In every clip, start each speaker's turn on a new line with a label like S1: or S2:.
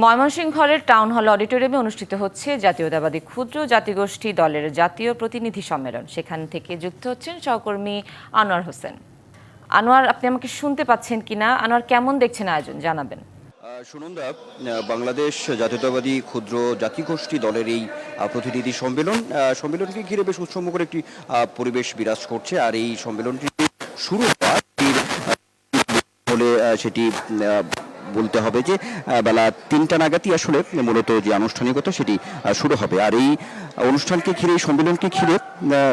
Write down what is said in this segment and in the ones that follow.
S1: ময়মনসিংহের town hall অডিটোরিয়ামে অনুষ্ঠিত হচ্ছে জাতীয়তাবাদী ক্ষুদ্র জাতিগোষ্ঠী দলের জাতীয় প্রতিনিধি সম্মেলন। সেখান থেকে যুক্ত হচ্ছেন সহকর্মী আনোয়ার হোসেন। আনোয়ার, আপনি আমাকে শুনতে পাচ্ছেন কিনা? আনোয়ার, কেমন দেখছেন আয়োজন? জানাবেন।
S2: সুনন্দা বাংলাদেশ জাতীয়তাবাদী ক্ষুদ্র জাতিগোষ্ঠী দলের এই প্রতিনিধি সম্মেলন সম্মেলনকে ঘিরে বেশ উৎসবমুখর একটি পরিবেশ বিরাজ করছে। আর এই সম্মেলনটি শুরু হওয়া সেটি বলতে হবে যে বেলা তিনটা নাগাদই আসলে মূলত যে আনুষ্ঠানিকতা সেটি শুরু হবে। আর এই অনুষ্ঠানকে ঘিরে সম্মেলনকে ঘিরে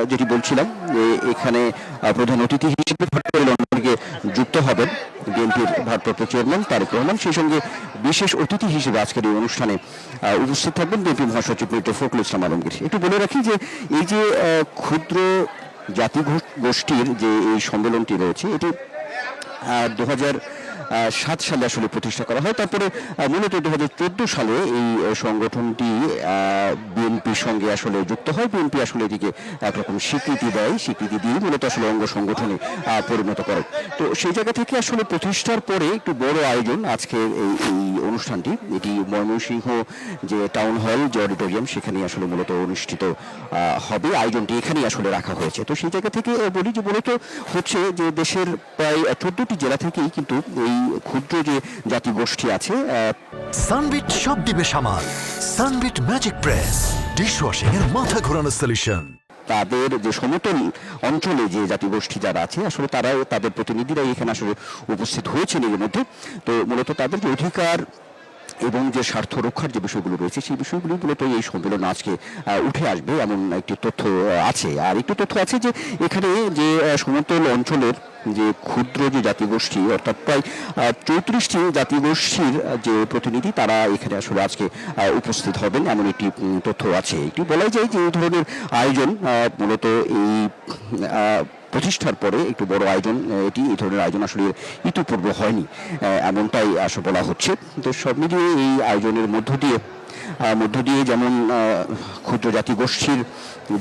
S2: যেটি বলছিলাম যে এখানে প্রধান অতিথি হিসেবে লন্ডন থেকে যুক্ত হবেন বিএনপির ভারপ্রাপ্ত চেয়ারম্যান তারেক রহমান। সেই সঙ্গে বিশেষ অতিথি হিসেবে আজকের এই অনুষ্ঠানে উপস্থিত থাকবেন বিএনপি মহাসচিব মির্জা ফখরুল ইসলাম আলমগীর। একটু বলে রাখি যে, এই যে ক্ষুদ্র জাতি গোষ্ঠীর যে এই সম্মেলনটি রয়েছে, এটি দু হাজার সাত সালে আসলে প্রতিষ্ঠা করা হয়। তারপরে মূলত দু হাজার চোদ্দ সালে এই সংগঠনটি বিএনপির সঙ্গে আসলে যুক্ত হয়। বিএনপি আসলে এটিকে একরকম স্বীকৃতি দেয়, স্বীকৃতি দিয়ে মূলত আসলে অঙ্গ সংগঠনে পরিণত করে। তো সেই জায়গা থেকে আসলে প্রতিষ্ঠার পরে একটু বড় আয়োজন আজকে এই অনুষ্ঠানটি এটি ময়মনসিংহ যে টাউন হল যে অডিটোরিয়াম সেখানে আসলে মূলত অনুষ্ঠিত হবে। আয়োজনটি এখানেই আসলে রাখা হয়েছে। তো সেই জায়গা থেকে বলি যে মূলত হচ্ছে যে দেশের প্রায় চোদ্দটি জেলা থেকেই কিন্তু এই ক্ষুদ্র যে জাতিগোষ্ঠী আছে আহ,
S3: সানবিট সব দিবে সামাল। Sunbit magic press dish dishwashing এর মাথা ঘোরানো সলিউশন
S2: তাদের যে সমতল অঞ্চলে যে জাতিগোষ্ঠী যারা আছে, আসলে তারাও তাদের প্রতিনিধিরাই এখানে আসলে উপস্থিত হয়েছেন এর মধ্যে। তো মূলত তাদের যে অধিকার এবং যে স্বার্থ রক্ষার যে বিষয়গুলো রয়েছে, সেই বিষয়গুলো মূলত এই সম্মেলন আজকে উঠে আসবে এমন একটি তথ্য আছে। আর একটি তথ্য আছে যে, এখানে যে সমতল অঞ্চলের যে ক্ষুদ্র যে জাতিগোষ্ঠী, অর্থাৎ প্রায় চৌত্রিশটি জাতিগোষ্ঠীর যে প্রতিনিধি, তারা এখানে আসলে আজকে উপস্থিত হবেন এমন একটি তথ্য আছে। একটি বলাই যায় যে, এই ধরনের আয়োজন মূলত এই প্রতিষ্ঠার পরে একটু বড় আয়োজন এটি এই ধরনের আয়োজন আসলে ইতিপূর্ব হয়নি এমনটাই আসলে বলা হচ্ছে। তো সব মিলিয়ে এই আয়োজনের মধ্য দিয়ে মধ্য দিয়ে যেমন ক্ষুদ্র জাতিগোষ্ঠীর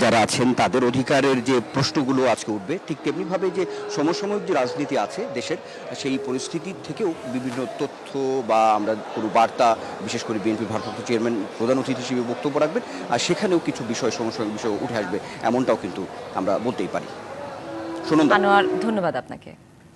S2: যারা আছেন, তাদের অধিকারের যে প্রশ্নগুলো আজকে উঠবে, ঠিক তেমনিভাবে যে সমসাময়িক যে রাজনীতি আছে দেশের, সেই পরিস্থিতি থেকেও বিভিন্ন তথ্য বা আমরা কোনো বার্তা, বিশেষ করে বিএনপি ভারপ্রাপ্ত চেয়ারম্যান, প্রধান অতিথি হিসেবে বক্তব্য রাখবেন, আর সেখানেও কিছু বিষয় সমসাময়িক বিষয় উঠে আসবে, এমনটাও কিন্তু আমরা বলতেই পারি। শুনুন
S1: আনোয়ার ধন্যবাদ আপনাকে।